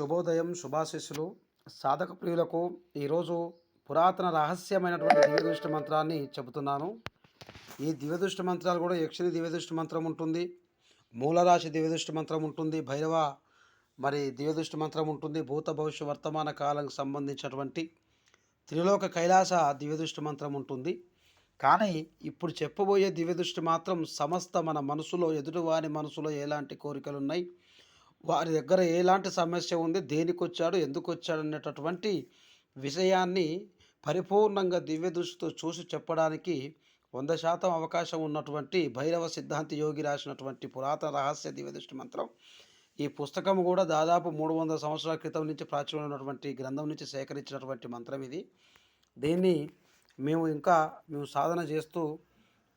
శుభోదయం శుభాశిస్సులు. సాధక ప్రియులకు ఈరోజు పురాతన రహస్యమైనటువంటి దివ్యదృష్టి మంత్రాన్ని చెబుతున్నాను. ఈ దివ్యదృష్టి మంత్రాలు కూడా యక్షిని దివ్యదృష్టి మంత్రం ఉంటుంది మూలరాశి దివ్యదృష్టి మంత్రం ఉంటుంది భైరవ మరి దివ్యదృష్టి మంత్రం ఉంటుంది భూత భవిష్య వర్తమాన కాలంకి సంబంధించినటువంటి త్రిలోక కైలాస దివ్యదృష్టి మంత్రం ఉంటుంది. కానీ ఇప్పుడు చెప్పబోయే దివ్యదృష్టి మాత్రం సమస్త మన మనసులో ఎదుటివారి మనసులో ఎలాంటి కోరికలు ఉన్నాయి వారి దగ్గర ఎలాంటి సమస్య ఉంది దేనికి వచ్చాడు ఎందుకు వచ్చాడు అనేటటువంటి విషయాన్ని పరిపూర్ణంగా దివ్య దృష్టితో చూసి చెప్పడానికి వంద శాతం అవకాశం ఉన్నటువంటి భైరవ సిద్ధాంతి యోగి రాసినటువంటి పురాతన రహస్య దివ్య దృష్టి మంత్రం. ఈ పుస్తకం కూడా దాదాపు మూడు వందల సంవత్సరాల క్రితం నుంచి ప్రాచుర్యమైనటువంటి గ్రంథం నుంచి సేకరించినటువంటి మంత్రం ఇది. దీన్ని మేము ఇంకా మేము సాధన చేస్తూ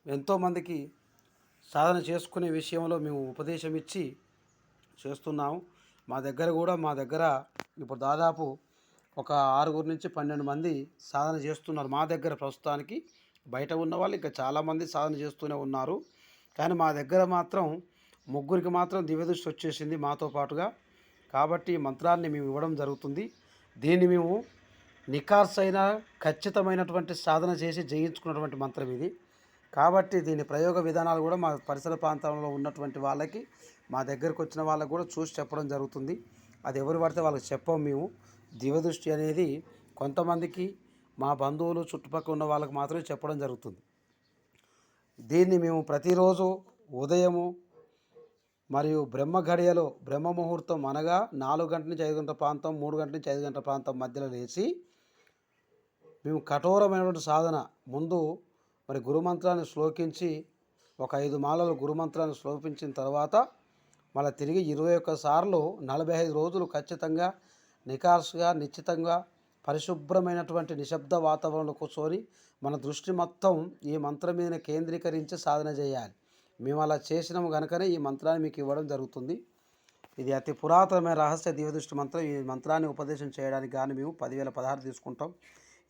ఎంతోమందికి సాధన చేసుకునే విషయంలో మేము ఉపదేశం ఇచ్చి చేస్తున్నాము మా దగ్గర కూడా మా దగ్గర ఇప్పుడు దాదాపు ఒక ఆరుగురు నుంచి పన్నెండు మంది సాధన చేస్తున్నారు మా దగ్గర ప్రస్తుతానికి. బయట ఉన్న వాళ్ళు ఇంకా చాలామంది సాధన చేస్తూనే ఉన్నారు. కానీ మా దగ్గర మాత్రం ముగ్గురికి మాత్రం దివ్యదృష్టి వచ్చేసింది మాతో పాటుగా. కాబట్టి మంత్రాన్ని మేము ఇవ్వడం జరుగుతుంది. దీన్ని మేము నిఖార్సైన ఖచ్చితమైనటువంటి సాధన చేసి జయించుకున్నటువంటి మంత్రం ఇది. కాబట్టి దీని ప్రయోగ విధానాలు కూడా మా పరిసర ప్రాంతంలో ఉన్నటువంటి వాళ్ళకి మా దగ్గరకు వచ్చిన వాళ్ళకు కూడా చూసి చెప్పడం జరుగుతుంది. అది ఎవరు పడితే వాళ్ళకి చెప్పాం మేము. దివదృష్టి అనేది కొంతమందికి మా బంధువులు చుట్టుపక్కల ఉన్న వాళ్ళకి మాత్రమే చెప్పడం జరుగుతుంది. దీన్ని మేము ప్రతిరోజు ఉదయము మరియు బ్రహ్మ గడియలో బ్రహ్మ ముహూర్తం అనగా నాలుగు గంటల నుంచి ఐదు గంటల ప్రాంతం మూడు గంటల నుంచి ఐదు గంటల ప్రాంతం మధ్యలో లేచి మేము కఠోరమైనటువంటి సాధన ముందు మరి గురుమంత్రాన్ని శ్లోకించి ఒక ఐదు మాలలు గురుమంత్రాన్ని శ్లోకించిన తర్వాత మళ్ళీ తిరిగి ఇరవై ఒక్క సార్లు నలభై ఐదు రోజులు ఖచ్చితంగా నికార్సుగా నిశ్చితంగా పరిశుభ్రమైనటువంటి నిశ్శబ్ద వాతావరణంలో కూర్చొని మన దృష్టి మొత్తం ఈ మంత్రం మీద కేంద్రీకరించి సాధన చేయాలి. మేము అలా చేసినాము కనుకనే ఈ మంత్రాన్ని మీకు ఇవ్వడం జరుగుతుంది. ఇది అతి పురాతనమైన రహస్య దివ్యదృష్టి మంత్రం. ఈ మంత్రాన్ని ఉపదేశం చేయడానికి కానీ మేము పదివేల పదహారు తీసుకుంటాం.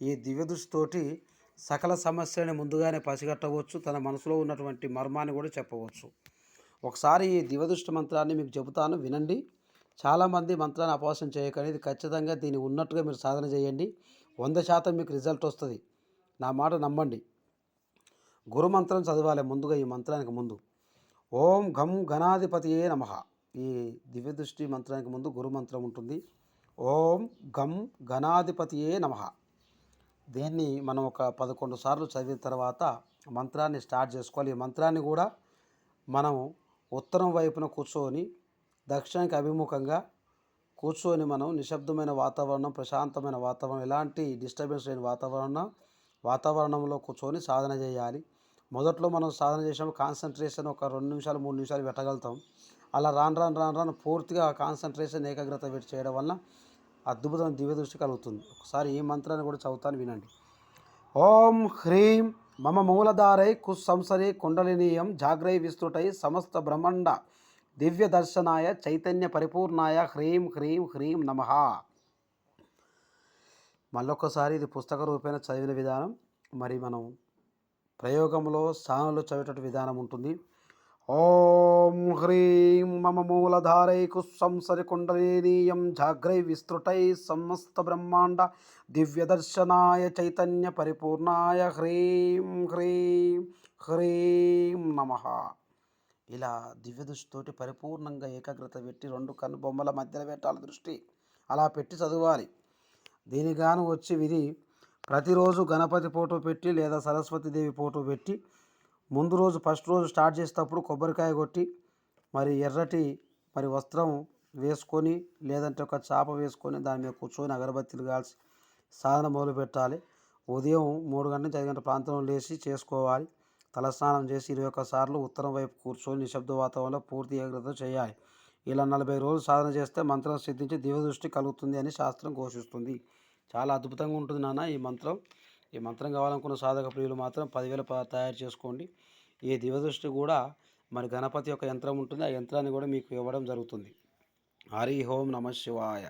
ఈ దివ్యదృష్టితోటి సకల సమస్యలని ముందుగానే పసిగట్టవచ్చు. తన మనసులో ఉన్నటువంటి మర్మాన్ని కూడా చెప్పవచ్చు. ఒకసారి ఈ దివ్యదృష్టి మంత్రాన్ని మీకు చెబుతాను వినండి. చాలామంది మంత్రాన్ని అపవాసం చేయకండి. ఇది ఖచ్చితంగా దీన్ని ఉన్నట్టుగా మీరు సాధన చేయండి. వంద శాతం మీకు రిజల్ట్ వస్తుంది. నా మాట నమ్మండి. గురు మంత్రం చదవాలి ముందుగా ఈ మంత్రానికి ముందు. ఓం ఘం ఘనాధిపతియే నమ. ఈ దివ్యదృష్టి మంత్రానికి ముందు గురు మంత్రం ఉంటుంది. ఓం గం ఘనాధిపతియే నమ. దీన్ని మనం ఒక పదకొండు సార్లు చదివిన తర్వాత మంత్రాన్ని స్టార్ట్ చేసుకోవాలి. ఈ మంత్రాన్ని కూడా మనం ఉత్తరం వైపున కూర్చొని దక్షిణానికి అభిముఖంగా కూర్చొని మనం నిశ్శబ్దమైన వాతావరణం ప్రశాంతమైన వాతావరణం ఎలాంటి డిస్టర్బెన్స్ లేని వాతావరణం వాతావరణంలో కూర్చొని సాధన చేయాలి. మొదట్లో మనం సాధన చేసినప్పుడు కాన్సన్ట్రేషన్ ఒక రెండు నిమిషాలు మూడు నిమిషాలు పెట్టగలుగుతాం. అలా రాను రాను రాను రాను పూర్తిగా కాన్సన్ట్రేషన్ ఏకాగ్రత పెట్టి చేయడం వల్ల అద్భుతం దివ్య దృష్టి కలుగుతుంది. ఒకసారి ఈ మంత్రాన్ని కూడా చదువుతాను వినండి. ఓం హ్రీం మమ మూలధారై కుస్సంసరి కుండలినీయం జాగ్రై విస్తృటై సమస్త బ్రహ్మాండ దివ్య దర్శనాయ చైతన్య పరిపూర్ణాయ హ్రీం హ్రీం హ్రీం నమ. మళ్ళొకసారి ఇది పుస్తక రూపేణ చదివిన విధానం మరి మనం ప్రయోగంలో స్థానంలో చదివేటట్టు విధానం ఉంటుంది. ఓం హ్రీం మమ మూలధారై కుస్సంసరి జాగ్రై విస్తృటై సమస్త బ్రహ్మాండ దివ్యదర్శనాయ చైతన్య పరిపూర్ణాయ హ్రీం హ్రీం హ్రీం నమ. ఇలా దివ్య దృష్టితోటి పరిపూర్ణంగా ఏకాగ్రత పెట్టి రెండు కన్ను బొమ్మల మధ్యలో పెట్టాలి దృష్టి. అలా పెట్టి చదవాలి. దీనిగాను వచ్చి విని ప్రతిరోజు గణపతి ఫోటో పెట్టి లేదా సరస్వతీదేవి ఫోటో పెట్టి ముందు రోజు ఫస్ట్ రోజు స్టార్ట్ చేసేటప్పుడు కొబ్బరికాయ కొట్టి మరి ఎర్రటి మరి వస్త్రం వేసుకొని లేదంటే ఒక చాప వేసుకొని దాని మీద కూర్చొని అగరబత్తీలు కాల్చి సాధన మొదలు పెట్టాలి. ఉదయం మూడు గంటల నుంచి ఐదు గంటల ప్రాంతంలో లేచి చేసుకోవాలి. తలస్నానం చేసి ఇరవై ఒక్క సార్లు ఉత్తరం వైపు కూర్చొని నిశ్శబ్ద వాతావరణంలో పూర్తి ఏకాగ్రత చేయాలి. ఇలా నలభై రోజులు సాధన చేస్తే మంత్రం సిద్ధించి దివ్యదృష్టి కలుగుతుంది అని శాస్త్రం ఘోషిస్తుంది. చాలా అద్భుతంగా ఉంటుంది నాన్న ఈ మంత్రం. ఈ మంత్రం కావాలనుకున్న సాధక ప్రియులు మాత్రం పదివేల తయారు చేసుకోండి. ఈ దివదృష్టి కూడా మరి గణపతి యొక్క యంత్రం ఉంటుంది. ఆ యంత్రాన్ని కూడా మీకు ఇవ్వడం జరుగుతుంది. హరి హోం నమ శివాయ.